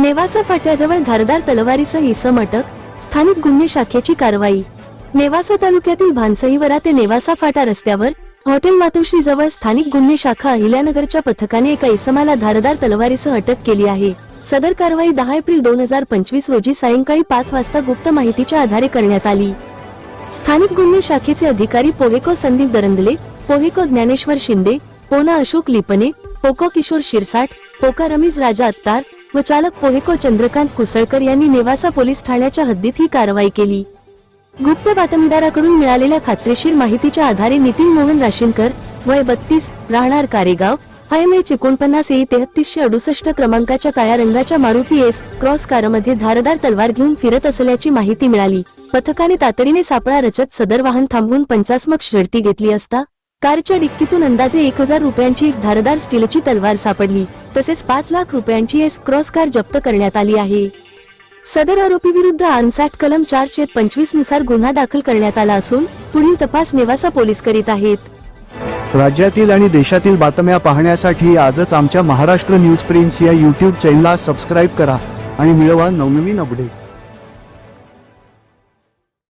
नेवासा फाट्याजवळ धारदार तलवारीसह इसम अटक स्थानिक गुन्हे शाखेची कारवाई. नेवासा तालुक्यातील भानसईवरा ते नेवासा फाटा रस्त्यावर हॉटेल मातोश्री जवळ स्थानिक गुन्हे शाखा अहिल्यानगरच्या पथकाने एका इसमाला धारदार तलवारीसह अटक केली आहे. सदर कारवाई दहा एप्रिल दोन हजार पंचवीस रोजी सायंकाळी पाच वाजता गुप्त माहितीच्या आधारे करण्यात आली. स्थानिक गुन्हे शाखेचे अधिकारी पोहेको संदीप दरंदले पोहेको ज्ञानेश्वर शिंदे पोना अशोक लिपने पोको किशोर शिरसाट पोका रमीज राजा अत्तार व चालक पोहेको चंद्रकांत कुसळकर यांनी नेवासा पोलीस ठाण्याच्या हद्दीत ही कारवाई केली. गुप्त बातमीदाराकडून मिळालेल्या खात्रीशीर माहितीच्या आधारे नितीन मोहन राशीनकर वय बत्तीस राहणार कारेगाव एम एच एकोणपन्नास ए तेहतीसशे अडुसष्ट क्रमांकाच्या काळ्या रंगाच्या मारुती एस क्रॉस कारमध्ये धारदार तलवार घेऊन फिरत असल्याची माहिती मिळाली. पथकाने तातडीने सापळा रचत सदर वाहन थांबवून पंचास्मक झडती घेतली असता कारच्या डिक्कीतून अंदाजे एक हजार रुपयांची एक धारदार स्टीलची तलवार सापडली. तसेच पाच लाख रुपयांची एस क्रॉस कार जप्त करण्यात आली आहे. सदर आरोपी विरुद्ध आर्मसॅट कलम चारशे पंचवीसनुसार गुन्हा दाखल करण्यात आला असून पुढील तपास नेवासा पोलीस करीत आहेत. राज्यातील आणि देशातील बातम्या पाहण्यासाठी आजच आमच्या महाराष्ट्र न्यूज प्रिन्स या यूट्यूब चॅनलला सबस्क्राईब करा आणि मिळवा नवनवीन अपडेट